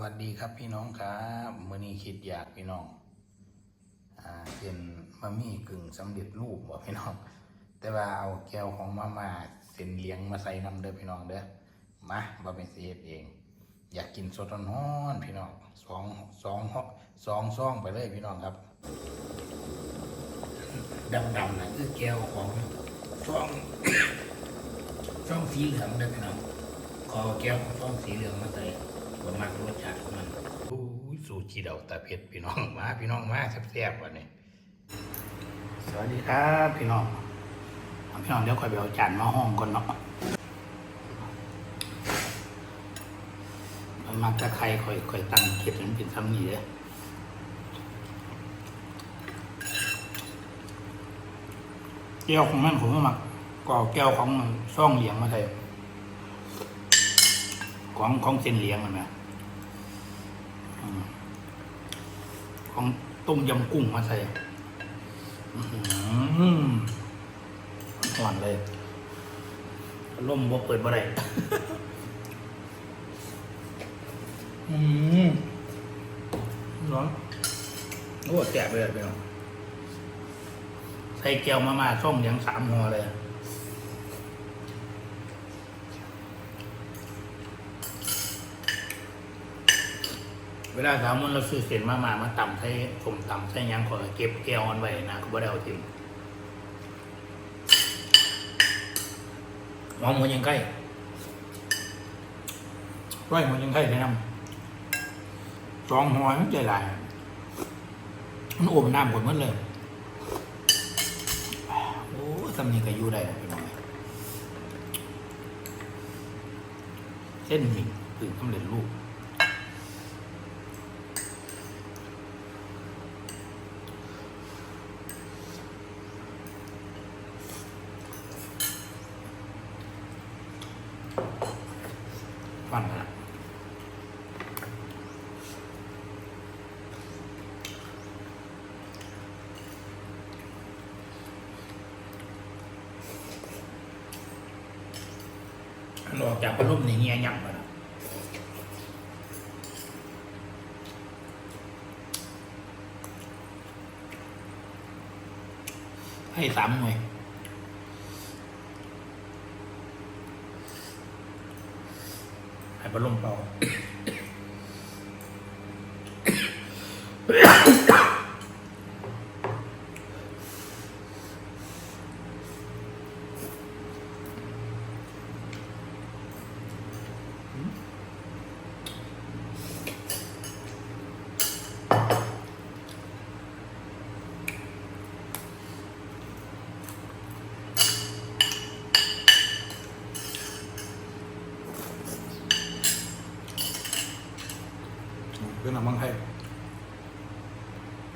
วัสดีครับพี่น้องครับมื่อนี้คิดอยากพี่น้องอ่าเป็นมะมี่กึ่งสำเร็จรูปบ่พี่น้อง แต่ว่าเอาแก้วของมาม่าเส้นเลี้ยงมาใส่น้ำเด้อพี่น้องเด้อมาบ่เป็นเสียเอง อยากกินสดร้อนพี่น้องสองสองสองซองไปเลยพี่น้องครับดำๆนะคือแก้วของซองช่องสีเหลืองเด้อพี่น้องขอแก้วของช่องสีเหลืองมาใส่ บะมักรสชาติของมันโอ้ยสูชีเดาตาเผ็ดพี่น้องมาพี่น้องมาแซ่บๆวันนี้สวัสดีครับพี่น้องพี่น้องเดี๋ยวค่อยไปเอาจานมาห้องก่อนเนาะมันมักจะใครค่อยค่อยตั้งเก็บถึงเป็นซ้ำนี่เลยแก้วของมันผมก็มักก็เอแก้วของซ่องเหลียงมาใส่ ของของเส้นเหลียงมันนะอืมของต้มยำกุ้งมาใส่หือหวานเลยล่มบ่เปิดบ่ได้อืมร้อนโอ้แจกไปเลยไปเนาะใส่แก้วมามาช่องยังสามหัวเลย เวลาสามวันเราซื้อเศษมามามาต่ำใส่ผมต่ำใส่ยังขอเก็บแก้วมันไว้นะก็บ่ได้เอาทิ้งหอมหัวยังไก่ร้อยหัวยังไก่ไปนำสองหัวมันใจลายมันอบน้ำหมดมันเลยโอ้สำนีก็อยู่ได้พี่น้องเส้นหมี่คือสำเร็จรูป หลอกจากพัดลมในเงี้ยยับมาให้สามหน่วยให้พัดลมเป่า น้ำมันให้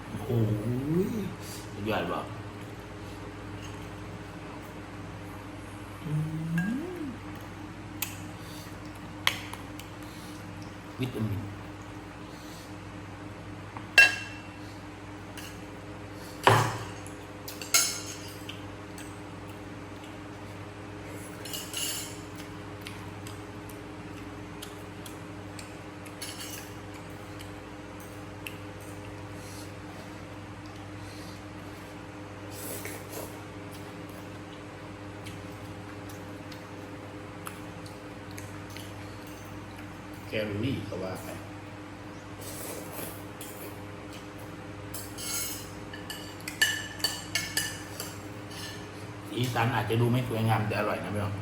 โอ้โหใหญ่แบบวิตามิน ลอรี่ก็ว่าไปสีสันอาจจะดูไม่สวยงามแต่อร่อยนะพี่น้อง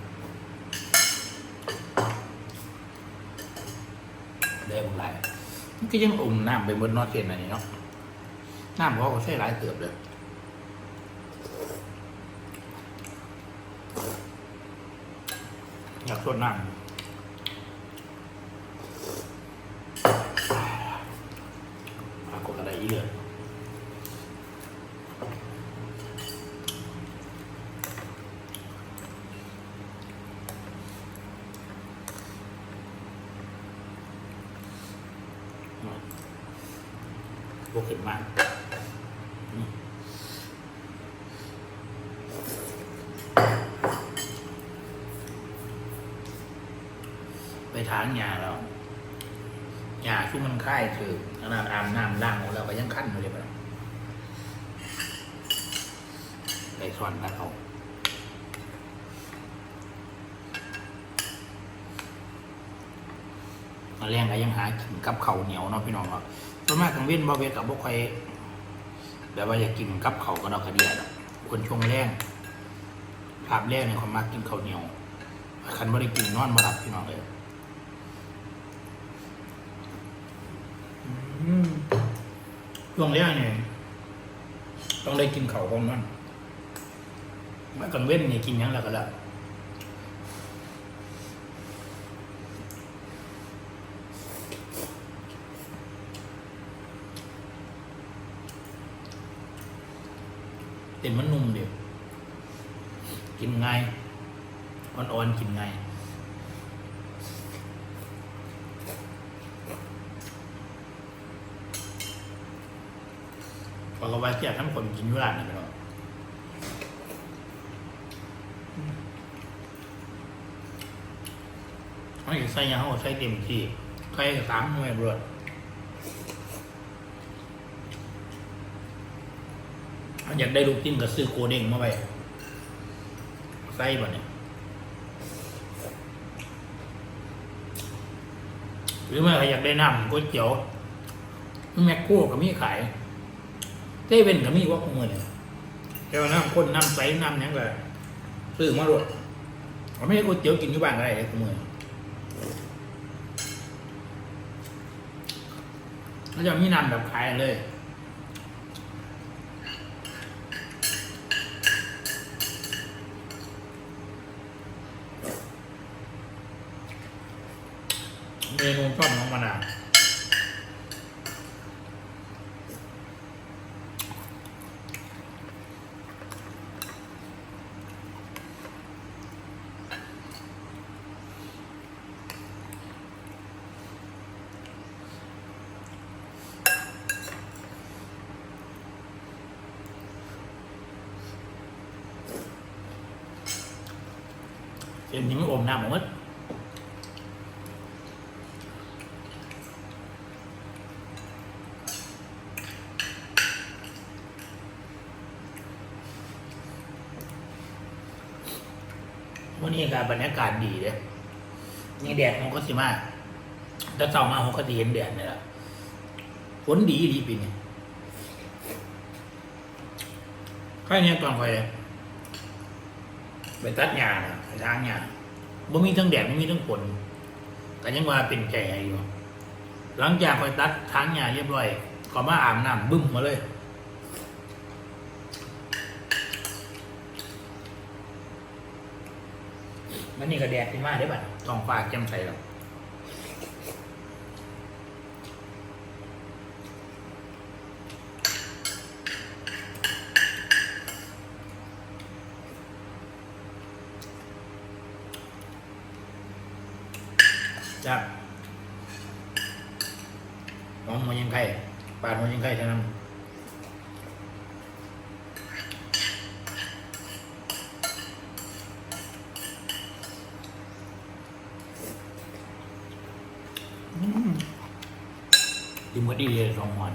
ได้บุญหลายมันก็ยังอุ่มน้ำไปบนนอตเทนอันนี้เนาะน้ำเขาก็ใช้หลายเติบเลยอยากสดน้ำป รากฏอะไรอีกเลยพวกเห็นมากไปทางยาแล้ว หญ้าชุ่มมันค่ายคือขนาดอาบน้ำล้างของเราก็ยังขั้นอยู่เลยไปไปสอนกันเอาตอนแรกก็ยังหากินกับเข้าเหนียวเนาะพี่น้องเนาะส่วนมากกลางเว้นบ่เวกับบ่ค่แบบว่าอยากกินกับเข้าก็ดอกกระเดียดอกคนช่วงแรกภาพแรกเนี่ยเขามากกินข้าวเหนียวคันบ่ได้กินนอนบ่หลับพี่น้องเลย อืม ช่วงแรกเนี่ยต้องได้กินเข่าวของมันมื่กลางเว้นเนี่ยกินยังแล้วก็แล้วเต็มมันนุ่มเดียวกินไงอ่อนๆกินไงายพอเราเสียทั้งคนกินยุรานนี่ไปแล้วเขาอยากใส่ยังเขาใส่เต็มที่ใส่สามหน่วยบดเขาอยากได้ลูกจิ้มก็ซื้อโกเด้งมาไปใส่บ่เนี่ยหรือไม่ใครอยากได้น้ำก๋วยเตี๋ยวแมคโครก็มีขาย เต้เป็นก็มีว่าของเงินเนี่ยแค่ว่าน้ำข้นน้ำใสน้ำหยังก็ซื้อมาโลดเขาไม่ได้ก๋วยเตี๋ยวกินที่บ้านอะไรเลยของเงินแล้วจะมีน้ำแบบขายเลย เมนูชอบน้องมะนาว เส้นนี้มอมน้ำหมดวันนี้อากาศบรรยากาศดีเลยนี่แดดมันก็สิมากถ้าเช้ามาผมก็จะเห็นแดดนี่แหละฝนดีดีปีนี้ใครเนี่ยตอนคอย ไปตัดหญ้านะไปทางหญ้าบ่มีทั้งแดดบ่มีทั้งฝนก็ยังว่าเป็นใจให้อยู่ หลังจากไปตัดทางหญ้าเรียบร้อยก็มาอาบน้ำบึ้มมาเลยมันนี่ก็แดดขึ้นมาได้บัดท้องฟ้าแจ่มใสแล้วจ้าน้องมันยังไข่ปาดมันยังไข่เท่านั้นอืม ดีหมดดีเลยสองวัน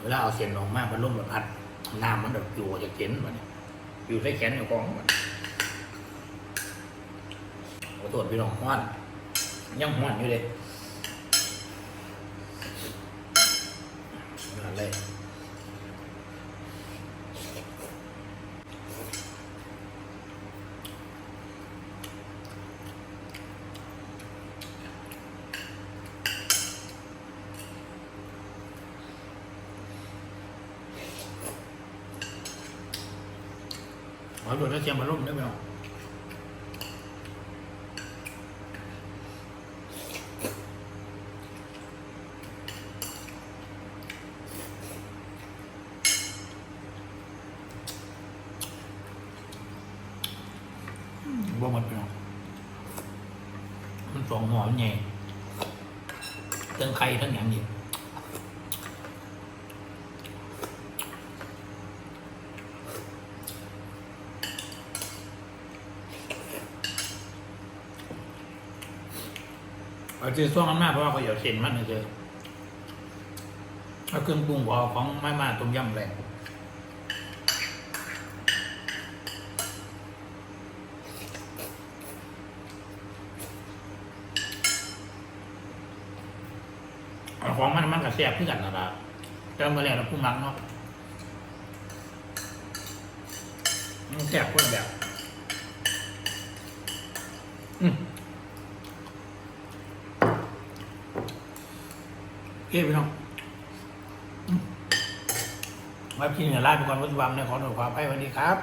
เวลาเอาเสียนออกมากมันล่มแบบพัดน้ำมันแบบอยู่จากเข็นมันอยู่ใส่แขนอยู่กองมัน โทษพี่น้องห้อนยังห้อนอยู่เลยนั่นเลยขอโทษถ้าเสียงมันล่มได้ไหมน้อง บ่หมดพี่น้องสองหอมไงเติงไข่ทั้งอย่างนี้เอาเจอช่วงนั้นมากเพราะว่าเขาอยากเส้นมันเลยเอเอาเครื่องปรุงเอาของไม่มาต้มยำแรง ของมันมันก็แซ่บขึ้นกันนะครับแต่เมื่อแล้วเราพูดมักเนาะมันแซ่บคนแบบ อืมโอเคพี่น้องมไว้พี่เนี่ยไล่ไปก่อนวัตถุบัมในขอหน่วยความให้วันนี้ครับ